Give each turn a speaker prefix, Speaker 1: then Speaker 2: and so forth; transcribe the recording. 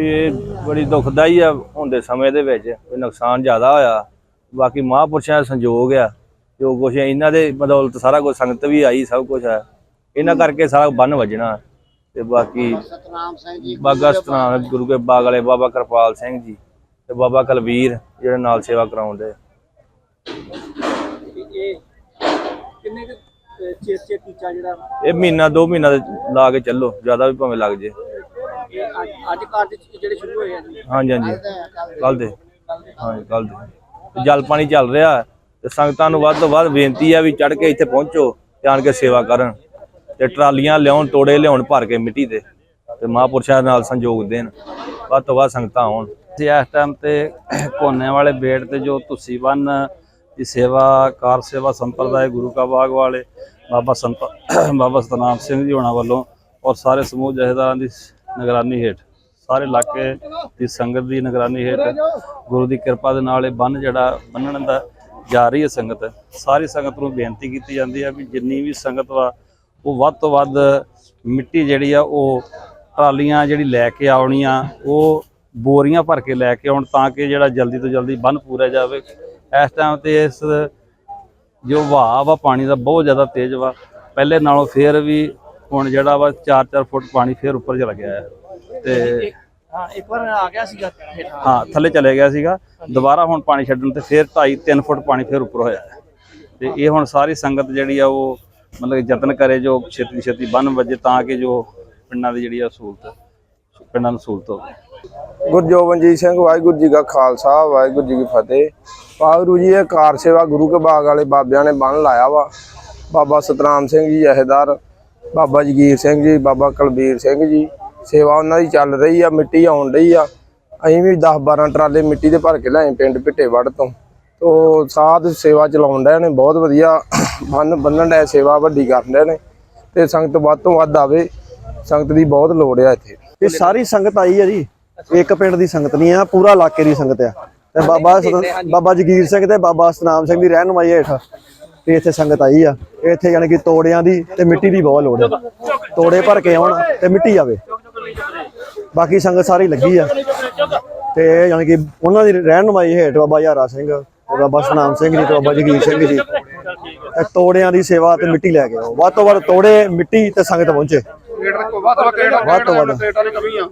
Speaker 1: ਵੀ ਇਹ ਬੜੀ ਦੁਖਦਾਈ ਆ ਹੁੰਦੇ ਸਮੇਂ ਦੇ ਵਿੱਚ ਕੋਈ ਨੁਕਸਾਨ ਜ਼ਿਆਦਾ ਹੋਇਆ। ਬਾਕੀ ਮਹਾਂਪੁਰਸ਼ਾਂ ਦਾ ਸੰਯੋਗ ਆ ਜੋ ਕੁਛ ਇਹਨਾਂ ਦੇ ਬਦੌਲਤ ਸਾਰਾ ਕੁਝ ਸੰਗਤ ਵੀ ਆਈ ਸਭ ਕੁਝ ਹੈ ਇਹਨਾਂ ਕਰਕੇ ਸਾਰਾ ਬੰਨ ਵੱਜਣਾ। ਤੇ ਬਾਕੀ
Speaker 2: ਸਤਨਾਮ ਸਿੰਘ ਜੀ
Speaker 1: ਬਾਗਾ ਸਤਨਾਮ ਗੁਰੂ ਕੇ ਬਾਗ ਵਾਲੇ ਬਾਬਾ ਕਿਰਪਾਲ ਸਿੰਘ ਜੀ ਤੇ ਬਾਬਾ ਕਲਵੀਰ ਜਿਹੜੇ ਨਾਲ ਸੇਵਾ ਕਰਾਉਂਦੇ।
Speaker 3: ਇਹ ਕਿੰਨੇ ਟੀਚਾ ਜਿਹੜਾ?
Speaker 1: ਇਹ ਮਹੀਨਾ ਦੋ ਮਹੀਨਾ ਲਾ ਕੇ ਚੱਲੋ ਜ਼ਿਆਦਾ ਵੀ ਭਾਵੇਂ ਲੱਗ ਜੇ।
Speaker 3: ਇਹ ਅੱਜ ਅੱਜ ਕਾਰਜ ਜਿਹੜੇ ਸ਼ੁਰੂ ਹੋਏ ਆ ਜੀ।
Speaker 1: ਹਾਂਜੀ ਹਾਂਜੀ। ਕੱਲ ਦੇ ਹਾਂਜੀ ਕੱਲ ਦੇ। ਤੇ ਜਲ ਪਾਣੀ ਚੱਲ ਰਿਹਾ ਤੇ ਸੰਗਤਾਂ ਨੂੰ ਵੱਧ ਤੋਂ ਵੱਧ ਬੇਨਤੀ ਆ ਵੀ ਚੜ ਕੇ ਇੱਥੇ ਪਹੁੰਚੋ ਤੇ ਆਣ ਕੇ ਸੇਵਾ ਕਰਨ ਤੇ ਟਰਾਲੀਆਂ ਲਿਆਉਣ ਤੋੜੇ ਲਿਆਉਣ ਭਰ ਕੇ ਮਿੱਟੀ ਦੇ ਤੇ ਮਹਾਂਪੁਰਸ਼ਾਂ ਨਾਲ ਸੰਯੋਗ ਦੇਣ। ਵੱਧ ਤੋਂ ਵੱਧ ਸੰਗਤਾਂ ਆਉਣ।
Speaker 4: ਤੇ ਇਸ ਟਾਈਮ ਤੇ ਕੋਨੇ ਵਾਲੇ ਬੇੜ ਤੇ ਜੋ ਤੁਸੀਂ ਬੰਨ ਦੀ ਸੇਵਾ ਕਾਰ ਸੇਵਾ ਸੰਪਰਦਾਇ ਗੁਰੂ ਕਾ ਬਾਗ ਵਾਲੇ ਬਾਬਾ ਸੰਤ ਬਾਬਾ ਸਤਨਾਮ ਸਿੰਘ ਜੀ ਹੋਣਾ ਵੱਲੋਂ ਔਰ ਸਾਰੇ ਸਮੂਹ ਜਥੇਦਾਰਾਂ ਦੀ ਨਿਗਰਾਨੀ ਹੇਠ, ਸਾਰੇ ਇਲਾਕੇ ਦੀ ਸੰਗਤ ਦੀ ਨਿਗਰਾਨੀ ਹੇਠ, ਗੁਰੂ ਦੀ ਕਿਰਪਾ ਦੇ ਨਾਲ ਇਹ ਬੰਨ ਜਿਹੜਾ ਬੰਨਣ ਦਾ ਜਾ ਰਹੀ ਹੈ ਸੰਗਤ, ਸਾਰੀ ਸੰਗਤ ਨੂੰ ਬੇਨਤੀ ਕੀਤੀ ਜਾਂਦੀ ਹੈ ਵੀ ਜਿੰਨੀ ਵੀ ਸੰਗਤ ਵਾ, ਉਹ ਵੱਧ ਤੋਂ ਵੱਧ ਮਿੱਟੀ ਜਿਹੜੀ ਆ, ਉਹ ਟਰਾਲੀਆਂ ਜਿਹੜੀ ਲੈ ਕੇ ਆਉਣੀਆਂ, ਉਹ ਬੋਰੀਆਂ ਭਰ ਕੇ ਲੈ ਕੇ ਆਉਣ ਤਾਂ ਕਿ ਜਿਹੜਾ ਜਲਦੀ ਤੋਂ ਜਲਦੀ ਬੰਨ ਪੂਰਾ ਜਾਵੇ। ਇਸ ਟਾਈਮ ਤੇ ਇਸ ਜੋ ਵਹਾਅ ਵਾ, ਪਾਣੀ ਦਾ ਬਹੁਤ ਜ਼ਿਆਦਾ ਤੇਜ਼ ਵਾ। ਪਹਿਲੇ ਨਾਲੋਂ ਫੇਰ ਵੀ ਹੁਣ ਜਿਹੜਾ ਵਾ 4-4 ਫੁੱਟ ਪਾਣੀ ਫੇਰ ਉੱਪਰ ਚਲਾ ਗਿਆ ਹੈ ਤੇ
Speaker 3: ਹਾਂ ਇੱਕ ਵਾਰ ਆ ਗਿਆ ਸੀਗਾ
Speaker 4: ਹਾਂ ਥੱਲੇ ਚਲੇ ਗਿਆ ਸੀਗਾ। ਦੁਬਾਰਾ ਹੁਣ ਪਾਣੀ ਛੱਡਣ ਤੇ ਫੇਰ 2.5-3 ਫੁੱਟ ਪਾਣੀ ਫੇਰ ਉੱਪਰ ਹੋਇਆ ਹੈ। ਤੇ ਇਹ ਹੁਣ ਸਾਰੀ ਸੰਗਤ ਜਿਹੜੀ ਆ ਉਹ ਮਤਲਬ ਕਿ ਯਤਨ ਕਰੇ ਜੋ ਛੇਤੀ ਛੇਤੀ ਬੰਨ ਵੱਜੇ ਤਾਂ ਕਿ ਜੋ ਪਿੰਡਾਂ ਦੀ ਜਿਹੜੀ ਆ ਸਹੂਲਤ ਪਿੰਡਾਂ ਨੂੰ ਸਹੂਲਤ ਹੋਵੇ।
Speaker 5: ਗੁਰਜੋਬਨਜੀਤ ਸਿੰਘ ਵਾਹਿਗੁਰੂ ਜੀ ਕਾ ਖਾਲਸਾ ਵਾਹਿਗੁਰੂ ਜੀ ਕੀ ਫਤਿਹ। ਵਾਹਿਗੁਰੂ ਜੀ ਇਹ ਕਾਰ ਸੇਵਾ ਗੁਰੂ ਕੇ ਬਾਗ ਵਾਲੇ ਬਾਬਿਆਂ ਨੇ ਬੰਨ ਲਾਇਆ ਵਾ। ਬਾਬਾ ਸਤਨਾਮ ਸਿੰਘ ਜੀ ਜਹੇਦਾਰ ਬਾਬਾ ਜਗੀਰ ਸਿੰਘ ਜੀ ਬਾਬਾ ਕੁਲਬੀਰ ਸਿੰਘ ਜੀ ਸੇਵਾ ਉਹਨਾਂ ਦੀ ਚੱਲ ਰਹੀ ਆ ਮਿੱਟੀ ਆਉਣ ਰਹੀ ਆ। ਅਸੀਂ ਵੀ 10 12 ਟਰਾਲੇ ਮਿੱਟੀ ਦੇ ਭਰ ਕੇ ਲਿਆਏ ਪਿੰਡ ਪਿੱਟੇ ਵੜ ਤੋਂ। ਤੋ ਸਾਧ ਸੇਵਾ ਚਲਾਉਣ ਡਏ ਨੇ ਬਹੁਤ ਵਧੀਆ ਬੰਨ ਬੰਨਣ ਡਿਆ ਸੇਵਾ ਵੱਡੀ ਕਰਨ ਡਏ ਨੇ। ਤੇ ਸੰਗਤ ਵੱਧ ਤੋਂ ਵੱਧ ਆਵੇ ਸੰਗਤ ਦੀ ਬਹੁਤ ਲੋੜ ਆ ਇੱਥੇ।
Speaker 6: ਇਹ ਸਾਰੀ ਸੰਗਤ ਆਈ ਹੈ ਜੀ। ਇੱਕ ਪਿੰਡ ਦੀ ਸੰਗਤ ਨਹੀਂ ਆ ਪੂਰਾ ਇਲਾਕੇ ਦੀ ਸੰਗਤ ਆ। ਤੇ ਬਾਬਾ ਬਾਬਾ ਜਗੀਰ ਸਿੰਘ ਤੇ ਬਾਬਾ ਸਤਨਾਮ ਸਿੰਘ ਦੀ ਰਹਿਨਮਾਈ ਹੇਠ ਤੇ ਇੱਥੇ ਸੰਗਤ ਆਈ ਆ। ਇੱਥੇ ਯਾਨੀ ਕਿ ਤੋੜਿਆਂ ਦੀ ਤੇ ਮਿੱਟੀ ਦੀ ਬਹੁਤ ਲੋੜ ਹੈ ਤੋੜੇ ਭਰ ਕੇ ਆਉਣ ਤੇ ਮਿੱਟੀ ਆਵੇ। ਬਾਕੀ ਸੰਗਤ ਸਾਰੀ ਲੱਗੀ ਆ। ਤੇ ਯਾਨੀ ਕਿ ਉਹਨਾਂ ਦੀ ਰਹਿਨਮਾਈ ਹੇਠ ਬਾਬਾ ਯਾਰਾ ਸਿੰਘ, ਬਾਬਾ ਸਤਨਾਮ ਸਿੰਘ ਜੀ ਤੇ ਬਾਬਾ ਜਗੀਰ ਸਿੰਘ ਜੀ ਤੋੜਿਆਂ ਦੀ ਸੇਵਾ ਤੇ ਮਿੱਟੀ ਲੈ ਕੇ ਆਓ। ਵੱਧ ਤੋਂ ਵੱਧ ਤੋੜੇ, ਮਿੱਟੀ ਤੇ ਸੰਗਤ ਪਹੁੰਚੇ। ਵੱਧ ਤੋਂ ਵੱਧ।